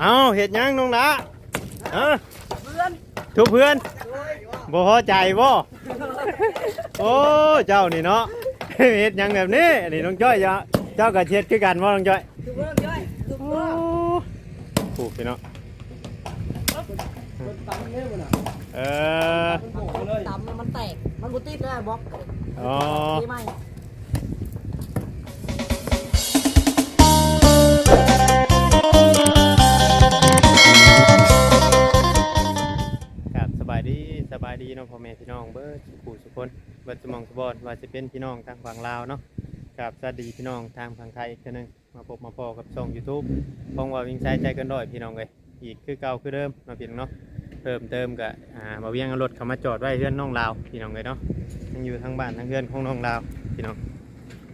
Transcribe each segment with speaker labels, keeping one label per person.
Speaker 1: เอาเห็ดหยังน้องละฮะ
Speaker 2: เพื่อน
Speaker 1: ทุกเพื่อนบ่พอใจบ่โอ้เจ้านี่เนาะเห็ดหยังแบบนี้นี่น้องจ้อยจ้ะเจ้าก็เช็ดคือกันบ่น้องจ้อย
Speaker 2: คือเพื่อนย่อยคือ
Speaker 1: โอ้
Speaker 2: เพื่อน
Speaker 1: ถูกพี่เนาะ
Speaker 3: มันตำเนี่ยมันอะ
Speaker 1: เออ
Speaker 3: มันโบกเลย
Speaker 2: ตำมันแตก มันบุติดเลยบล็อก
Speaker 1: อ๋อ
Speaker 2: ดีไหม
Speaker 1: ดีเนาะพ่อแม่พี่น้องเบิร์ดผู้สุคนเบิร์ดสมองสบอนว่าจะเป็นพี่น้องทางฝั่งลาวเนาะกับสวัสดีพี่น้องทางฝั่งไทยอีกเทื่อนึงมาพบมาพอกับช่อง YouTube พงว่าวิ่งใช้ใจกันด้อยพี่น้องเลยอีกคือเก่าคือเดิมเนาะพี่น้องเนาะเพิ่มเติมกับอ่ามาเวียงรถเขามาจอดไว้เพื่อนน้องลาวพี่น้องเลยเนาะยังอยู่ทางบ้านทางเพื่อนของน้องลาวพี่น้อง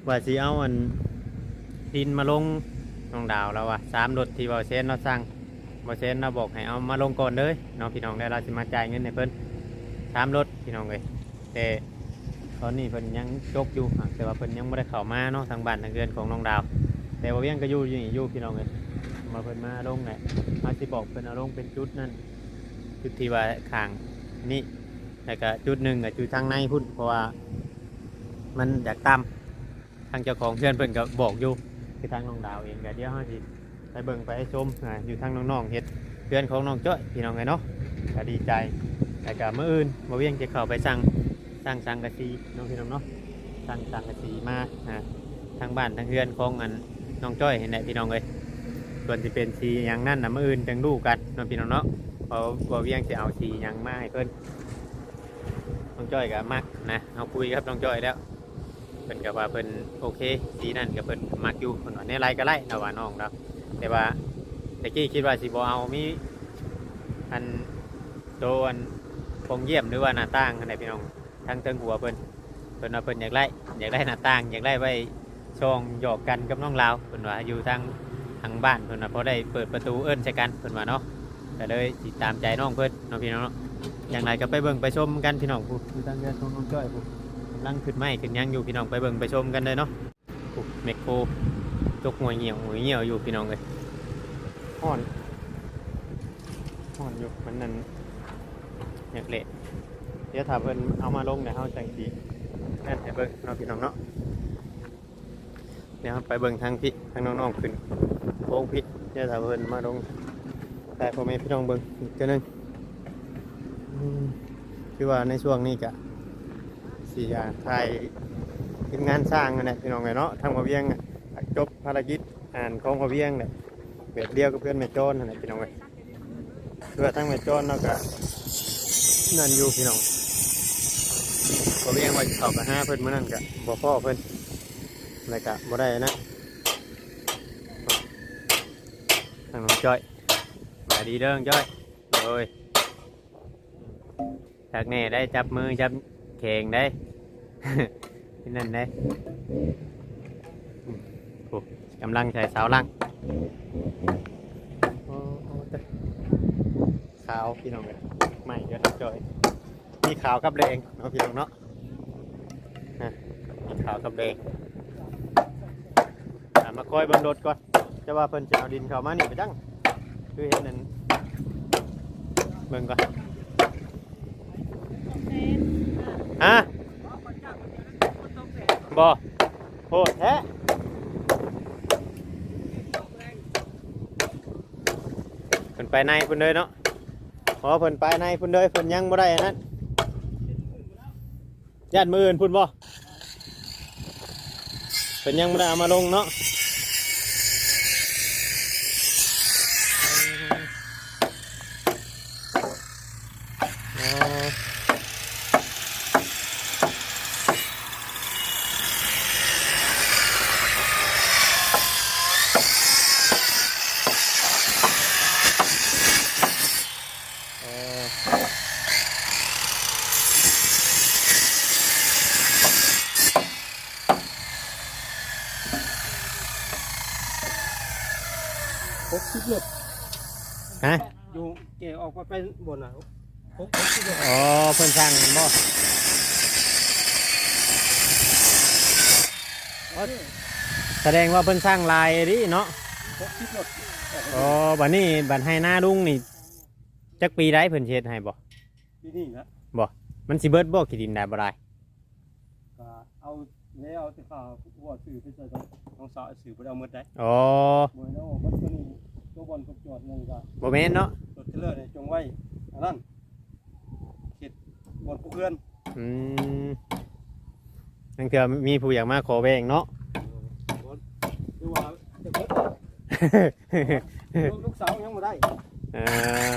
Speaker 1: ว่าสิเอาอันดินมาลงน้องดาวแล้วว่ะสามรถที่บอเซนเราสั่งบอเซนเราบอกให้เอามาลงก่อนเลยเน้องพี่น้องได้วเราจะมาจ่ายเงินให้เพิ่น สามรถพี่น้องเลยแต่ตอนนี้เพิ่นยังจกอยู่แต่ว่าเพิ่นยังไม่ได้เข้ามาเนาะทางบ้านทางเรือนของน้องดาว แต่ว่าเวียงก็อยู่อยู่นี่อยู่พี่น้องเลยมาเพิ่นมาลงแหละมาสิบอกเพิ่นเอาลงเป็นจุดนั่นจุดที่ว่าข้างนี่แล้วก็จุดหนึ่งก็จุดทางในพุ่นเพราะว่ามันอยากต่ำทางเจ้าของเพื่อนเพิ่นก็บอกอยู่คือทางน้องดาวเองก็เดี๋ยวเฮาสิไปเบิ่งไปชมอ่าอยู่ทางน้องๆเฮ็ดเพื่อนของน้องจ้อยพี่น้องไงเนาะก็ดีใจ แต่ก็มื้ออื่นมาเวียงจะเข้าไปสั่งสั่งสังกะสีน้องพี่น้องเนาะสั่งสังกะสีมาอ่าทางบ้านทางเพื่อนของอันน้องจ้อยเห็นแหละพี่น้องเลยส่วนที่เป็นสีอย่างนั้นนะมื้ออื่นจังดูกันน้องพี่น้องเนาะพราะว่เวียงจะเอาสียังมาให้เพิ่นน้องจ้อยก็มักนะเอาคุยกับน้องจ้อยแล้วเพิ่นก็ว่าเพิ่นโอเคสีนั่นก็เพิ่นมักอยู่เพิ่นว่าในไรก็ไล่แต่ว่าน้องเราแต่ว่าตะกี้คิดว่าสิบเอามีอันโดอั นคงเยี่ยมหรือว่าหน้าต่างอะไรพี่น้องทั้งเทิงหัวเพิ่นเพิ่นว่าเพิ่นอยากได้อยากได้หน้าต่างอยากได้ไว้ช่องหยอกกันกับน้องลาวเพิ่นว่าอยู่ทางทางบ้านเพิ่นว่าพอได้เปิดประตูเอิ้นใส่กันเพิ่นว่าเนาะก็เลยติดตามใจน้องเพิ่นเน้องพี่น้องเนาะอย่างไรก็ไปเบิ่งไปชมกันพี่น้องผู้อยู่ทางเรือนของน้องจ้อยผู้กำลังขึ้นไม้ขึ้นยังอยู่พี่น้องไปเบิ่งไปชมกันเลยเนาะผู้เมคโครจกหัวเหี่ยวหัวเหี่ยวอยู่พี่น้องเลยห่อนห่อนอยู่มันนั่น อยากเละเดี๋ยวถ้าเพิ่นเอามาลงเดี๋ยวเฮาจังสีนั่นให้เบิ่งเนาะพี่น้องเนาะเดี๋ยวไปเบิ่งทางพี่ทางน้องๆขึ้นโค้งพี่เดี๋ยวถ้าเพิ่นมาลงแต่พ่อแม่พี่น้องเบิ่งอีกเทื่อนึงคือว่าในช่วงนี้กะสีอยากถ่ายเป็นงานสร้างนั่นแหละพี่น้องเนาะทางมาเวียงจบภารกิจอ่านของมาเวียงเนี่ยแบบเดียวกับเพื่อนแม่โจนนั่นะพี่น้องเอ้ยเพื่อทั้งแม่โจนแล้วก็ นั่นอยู่พี่น้องพอเรียงไว้เข้าไปห้าเพิ่นเมื่อนั้นก็บ่พ่อเพิ่นแล้วก็บ่ได้นะทางน้องจ้อยมาดีเด้อน้องจ้อยโอ้ยจากแน่ได้จับมือจับแข่งได้ที่นั่นได้กำลังใช้สาวลังอ้โอ้แต่ขาวพี่น้องเลย ใหม่ก็ทักจอย มีขาวกับแดงเนาะพี่น้องเนาะฮะมีขาวกับแดงมาคอยบิ่งรถก่อนจะว่าเพิ่นจะเอาดินเข้ามานี่ไปจังคือเห็นนั่นเบิ่งก่อนฮะบ่โหดแท้เพิ่นไปในเพิ่นเลยเนาะ พอเพิ่นไปในเพิ่นเลยเพิ่นยังบ่ได้อันนั้นญาติมืออื่นพุ่นบ่เพิ่นยังบ่ได้เอามาลงเนาะอ๋อเออ
Speaker 3: พกชิดเลย
Speaker 1: ฮะ
Speaker 3: อยู่เกออกมาไปบนอะพกพกชิดเลย
Speaker 1: อ๋อเพิ่นสั่งบ่แสดงว่าเพิ่นสร้างลายดิเนาะ
Speaker 3: พกชิดเลย
Speaker 1: ออ๋อบัดนี้บัดให้หน้าลุงนี่จักปีได้เพิ่นสิเฮ็ดให้บ่
Speaker 3: ที่นี่นะ
Speaker 1: มันสิเบิดบ่ขี้ดินได้บ่ได้
Speaker 3: ก็เอาแล้วเอาแต่ข้าวหัวสื่อไปใส่น้องสาวสื่อไปเอาหมดได้
Speaker 1: อ๋อ
Speaker 3: บ่ให้เอามันตัวนี้ ตัวบอลกับจอดนึงก็
Speaker 1: บ่แม่นเนาะ
Speaker 3: รถเทรลเลอร์เนี่ยจงไว้อันนั้นเขตบอลผู้เพื่อน
Speaker 1: อืมนั่นคือมีผู้อยากมาขอแบ่งเนาะ
Speaker 3: บอลดูว่าจะเบิดลูกลูกสาวยังบ่ได้
Speaker 1: เออ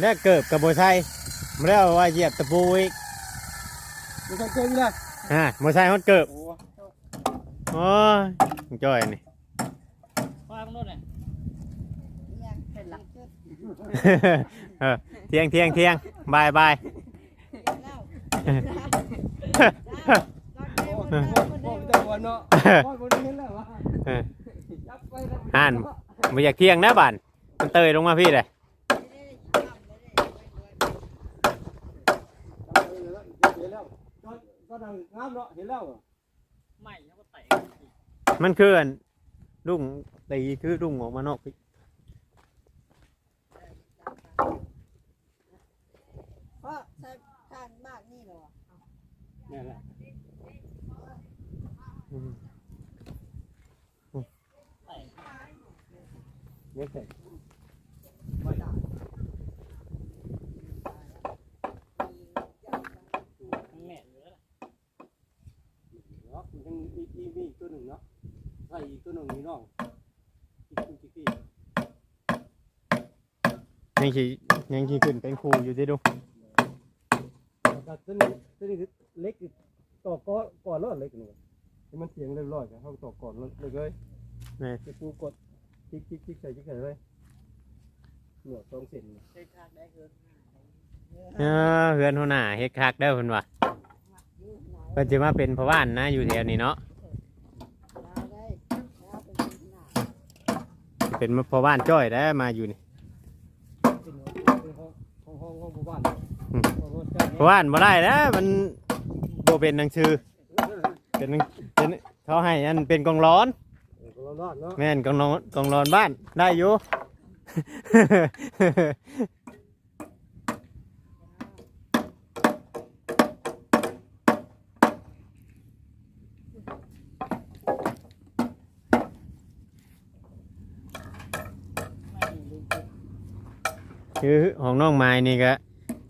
Speaker 1: แล้วเกิบกับโบไซมาแล้วว่าเหยียบตะปูอีก
Speaker 3: ไม่ต้องเจอนี่นะ
Speaker 1: อ่าโบไซฮอดเกิบ
Speaker 3: โอ้
Speaker 1: โอ้ยจ้อยนี่
Speaker 2: วางโน่นน่ะยังเป็นหลักเกิด
Speaker 1: เออเที่ยงเที่ยงเที่ยงบายบาย
Speaker 3: โหบ่ได้บอลเนาะบอลบ่ได้เห็นแล้ววะ
Speaker 1: เออ
Speaker 3: ยับไปแล้ว
Speaker 1: อ่านไม่อยากเที่ยงนะบ้านมันเตยลงมาพี่เลย
Speaker 3: เห็นแล้ว ก็ก็ดังงามเนาะเห็นแล้ว
Speaker 2: ไม่แล้วก็แตก
Speaker 1: มันคืออันลุงตีคือลุงออกมานอกพี่
Speaker 2: เพราะใช้ข้างบ้านนี่เหรอ
Speaker 3: นี่แหละ
Speaker 1: อืม
Speaker 3: นี่แหละ
Speaker 2: แม่อยู่แล้ว
Speaker 3: เนาะมันยังมีมีมีอีกตัวหนึ่งเนาะใส่อีกตัวหนึ่งนี่น้องอีกตัวจิกกี้
Speaker 1: ยังขี่ยังขี่ขึ้นเป็นครูอยู่ที่ดู
Speaker 3: แล้วก็ตัวนี้ตัวนี้คือเล็กอีกต่อก่อนก่อนรถเล็กนี่ให้มันเสียงเรียบร้อยกันเขาต่อก่อนรถเลยเลย
Speaker 1: นี่
Speaker 3: จะปูกดจิกจิกจิกใส่จิกใส่เลยเหนือสองเซน
Speaker 2: ใช้ข้างได้เกิน
Speaker 1: เออเฮือนหัวหน้าเฮ็ดคักเด้อเพิ่นว่าเพิ่นจะมาเป็นพ่อบ้านนะอยู่แถวนี้เนาะ
Speaker 2: ได้แล้วเป็นหน้า
Speaker 1: เป็นพ่อบ้านจ้อยได้อมาอยู่นี่
Speaker 3: เป็นเป็นห้องห้องห้องห้องหมู่บ้านห้ องรถใกล้
Speaker 1: พ่อบ้านบ่ได้แล้วมันบ่เป็นหนังสือเป็นหนังเป็นเขาให้อันเป็นกองร้อน
Speaker 3: เออเรารอดเนาะ
Speaker 1: แม่นกองร้อนกองร้อนบ้านได้อยู่ คือของน้องไม้นี่ก็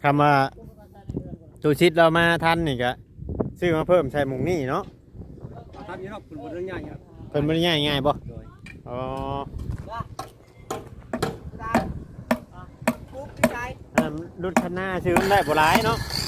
Speaker 1: คำว่า ตูชิดเรามาทันนี่ก็ซื้อมาเพิ่มใส่หมุงนี่เนาะ
Speaker 3: ทำอยังครับคุณบนเรื่องใหญ่ครับ
Speaker 1: เพิ่นบ่ได้ง่ายง่ายๆบ่
Speaker 3: โดย
Speaker 1: อ๋อ
Speaker 2: ได้ปุ๊บพี่ชาย
Speaker 1: อันนั้นรุ่นคันหน้าซื้อมันได้บ่หลายเนาะฮะ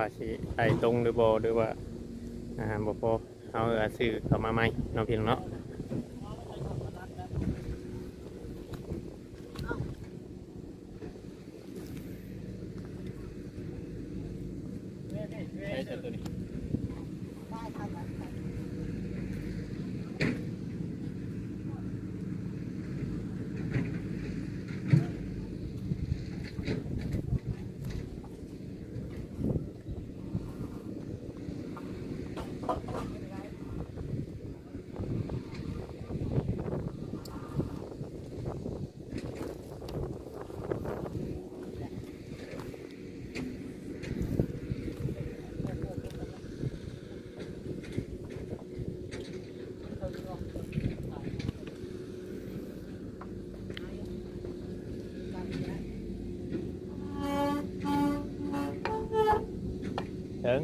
Speaker 1: ว่าสิได้ตรงหรือบ่หรือว่าอ่าบ่พอเอาซื้อเข้ามาใหม่เนาะพี่น้องเนาะ ใช้เจ้าตัวนี้
Speaker 2: ได้ทำแล้ว
Speaker 1: ถึง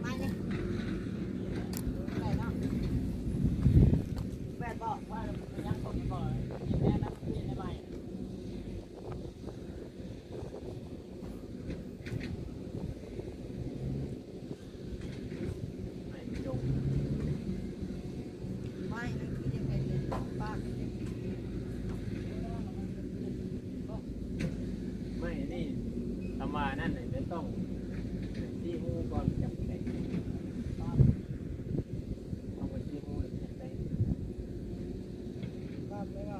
Speaker 2: ไม่เนี่ยไก่เนาะแม่บอกว่ายังผมบอกแม่นะพี่ในใบ ไม่นั่นคือยังไงเลยป้าเป็นยังไง
Speaker 1: ไม่นี่ทำมานั่นเลยต้องที่หูก่อนจับแต่เอาไปที่หูจับแต่
Speaker 2: ป้าไปว่า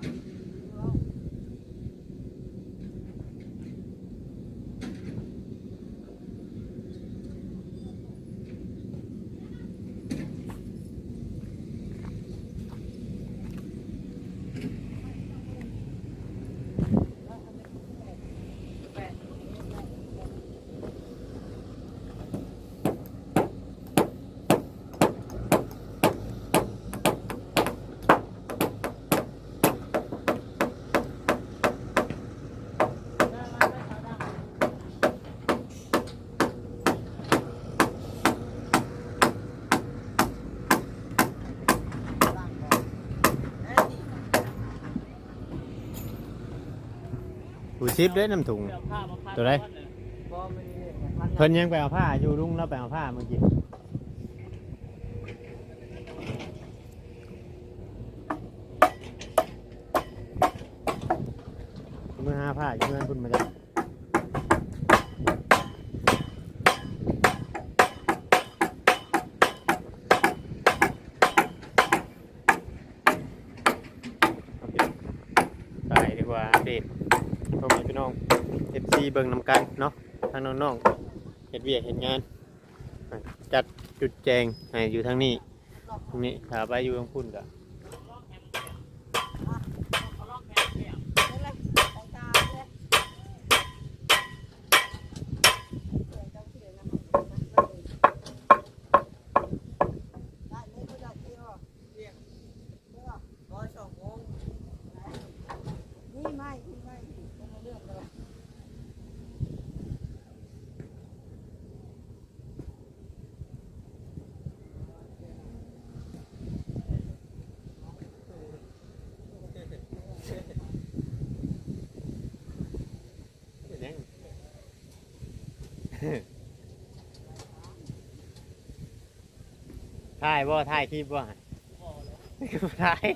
Speaker 1: หูชิปด้น้ำถุง ตัวไหนเพิ่นยังไปเอาผ้าอยู่รุ่งแล้วไปเอาผ้าเมื่อกี้เมื่อห้าผ้าอยู่เมื่อคุณมาจากโอเคไปดีกว่าอัปเดตพ่อแม่พี่น้อง FC เบิ่งนำกันเนาะทางน้องๆเห็ดเวียกเห็ดงาน จัดจุดแจงให้อยู่ทางนี้ตรงนี้ถ้าไปอยู่ทางพุ่นก็
Speaker 2: นี่ไม่นี่ไม่ต้องเลือกเลย
Speaker 1: เฮ็ดหยัง ถ่ายบ่ถ่ายคลิปบ่ถ่าย
Speaker 2: มาย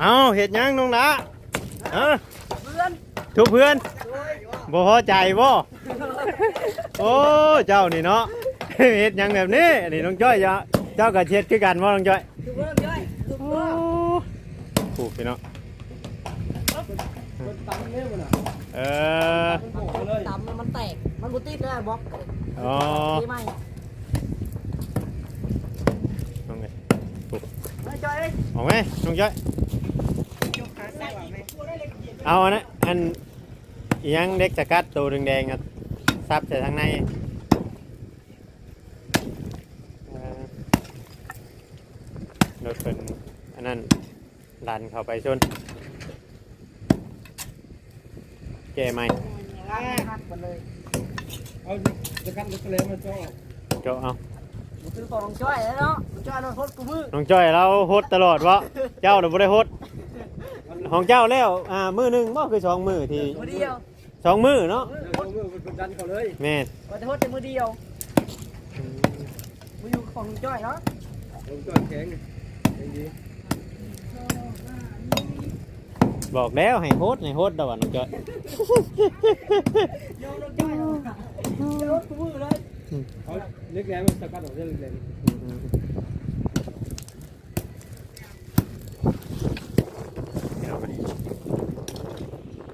Speaker 2: เอา
Speaker 1: เฮ็ดยังน้องละเออทุกเพื่อนบ่พอใจบ่โอ้เจ้านี่เนาะเฮ็ดยังแบบนี้นี่น้องจ้อยเจ้าก็เฮ็ดคือกันบ่น้องจ้อย
Speaker 2: อะ
Speaker 3: เอ
Speaker 1: อ
Speaker 3: มันโผล่เลย
Speaker 2: ต่ำมันแตก มันบุติดเลยบล็อก
Speaker 1: อ๋อ
Speaker 2: ที่ไม่
Speaker 1: น้องไง
Speaker 2: ไม่จอยเลย
Speaker 1: ออกไหมน้องจ้อย
Speaker 2: ยกขาใส่ไหวไหม
Speaker 1: เอาอันนั้นอันอิหยังเด็กสกัดตัวแดงๆอะซับใส่ทางในเอ่อรถเป็นอันนั้นดันเข้าไปชน แก้ไหม
Speaker 2: เคัดคัดไปเลย
Speaker 3: เอาจะกันจะแล้วมันจ่อ
Speaker 1: เจาะเอา
Speaker 2: มันคือของจ้อยแล้วเนาะจ้อยโดนพดกูมือ
Speaker 1: น้องจ้อยเราฮดตลอดวะเจ้าเดี๋ยวบ่ได้ฮดของเจ้าแล้วอ่ามือหนึ่งบ่คือสองมือที่
Speaker 2: มือเดียว
Speaker 1: สองมือเนาะ
Speaker 3: เออมือมันกดดันเขาเลย
Speaker 1: แม่น
Speaker 2: มันจะพดแต่มือเดียวมืออยู่ของจ้อยเนาะ
Speaker 3: ลงจ่อแข็งแข็งดี
Speaker 1: บอกแล้วให้ฮดให้ฮดดอกน้องจ้อย
Speaker 2: โยนลงจ้อยเนาะโยนกูมือเลย
Speaker 3: เอาเล็กแหลมมันสกัดออกได้เล็กแหลม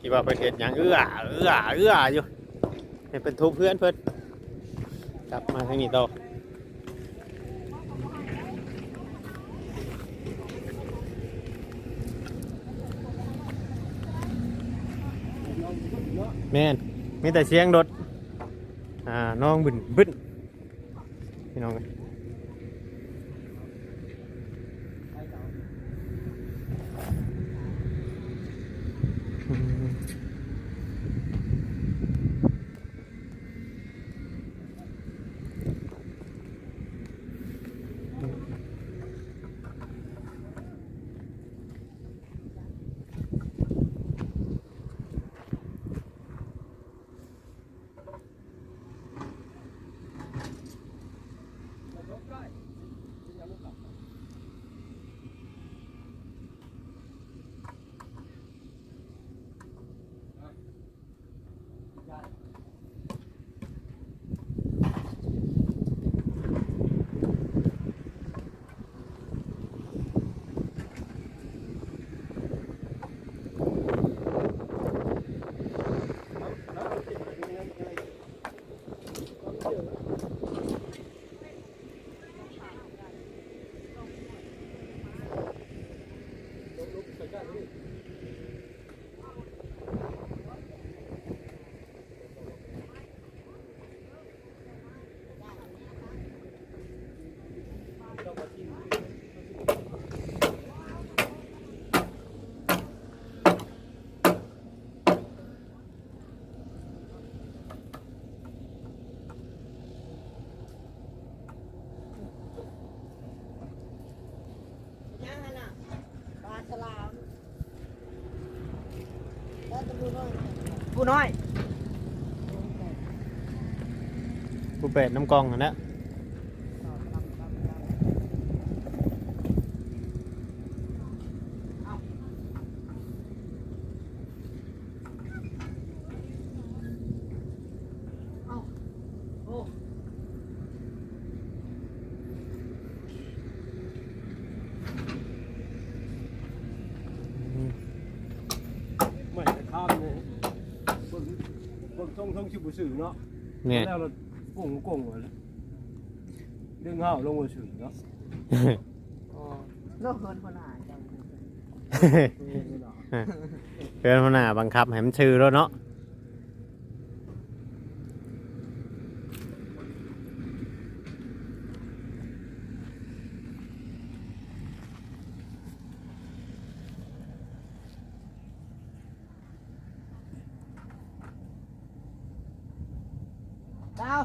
Speaker 1: คิดว่าเพิ่นเฮ็ดหยังเอื้อเอื้อเอื้ออยู่ให้เพิ่นทุบเพื่อนเพิ่นกลับมาทางนี้ต่อ แม่นมีแต่เสียงรถอ่าน้องบึนบึนพี่น้องเอ้ยอืม
Speaker 2: ยังไงน่ะปลาฉลามแล้วตะปูน้อยปู น้อย
Speaker 1: ผู้เป็ดน้ำกองนั่นแหละ
Speaker 2: โอ้
Speaker 1: อืม
Speaker 3: ไม่จะข้ามเลยเบิ่งเบิ่ งทงทงชิบุสื่อเนาะ
Speaker 1: แม่น
Speaker 3: แล้วเรากุ้งกุ้งเลยดึงห้าวลงมาสื่อเนาะ
Speaker 2: อ๋อโลกเฮินคนหาจัง
Speaker 1: เพื่อนหัวหน้าบังคับให้มันชื่อแล้วเนาะ
Speaker 2: ดาว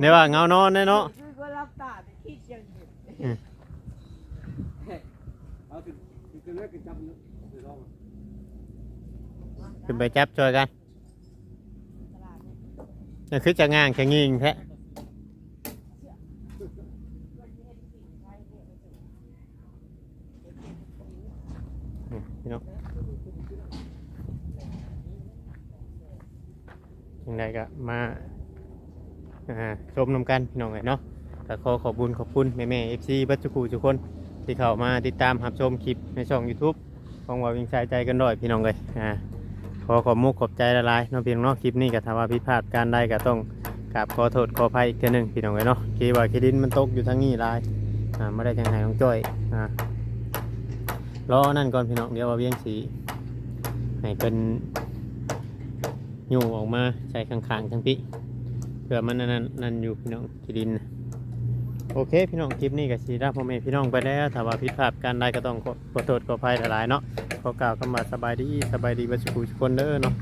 Speaker 1: เนี่ยว่าเงานอนเนี่ยเนาะ
Speaker 2: คือก็รับตาไปคิดอย่างนี้
Speaker 3: เอาถึงถึงแรกก็จับเนาะเดี๋ยวลอง
Speaker 1: ขึ้นไปจับช่วยกันนี่คือจะง่างจะงิงแท้นี่พี่น้องยังไง ก็มาชมนำกันพี่น้องเอ้ยเนาะก็ขอขอบคุญขอบคุณแม่แม่เอฟซีบัจจุคูทุกคนที่เข้ามาติดตามรับชมคลิปในช่อง YouTube ของว่าวิ่งชายใจกันด้อยพี่น้องเลยอ่าขอขอบมุกขอบใจละลายน้องเพียงนาะคลิปนี้ก็ถ้าว่าผิดพลาดการใดก็ต้องกราบขอโทษขออภัยอีกทื่อหนึ่งพี่น้องเลยเนาะคีว่าคีดินมันตกอยู่ทางนี้ลายอ่าไม่ได้จังไห้น้องจ้อยอ่ารอนั่นก่อนพี่น้องเดี๋ยวว่าเวียงสีให้เป็น อยู่ออกมาใช้ข้างๆทั้งพี่เผื่อมันนั่นนั่นอยู่พี่น้องคีดิน โอเค พี่น้องคลิปนี้ก็สีได้พ่อแม่พี่น้องไปแล้วถ้าว่าผิดพลาดการใดก็ต้องขอโทษขออภัยหลายๆเนาะขอกล่าวคำว่าสบายดีสบายดีบัสกุทุกคนเด้อเนาะ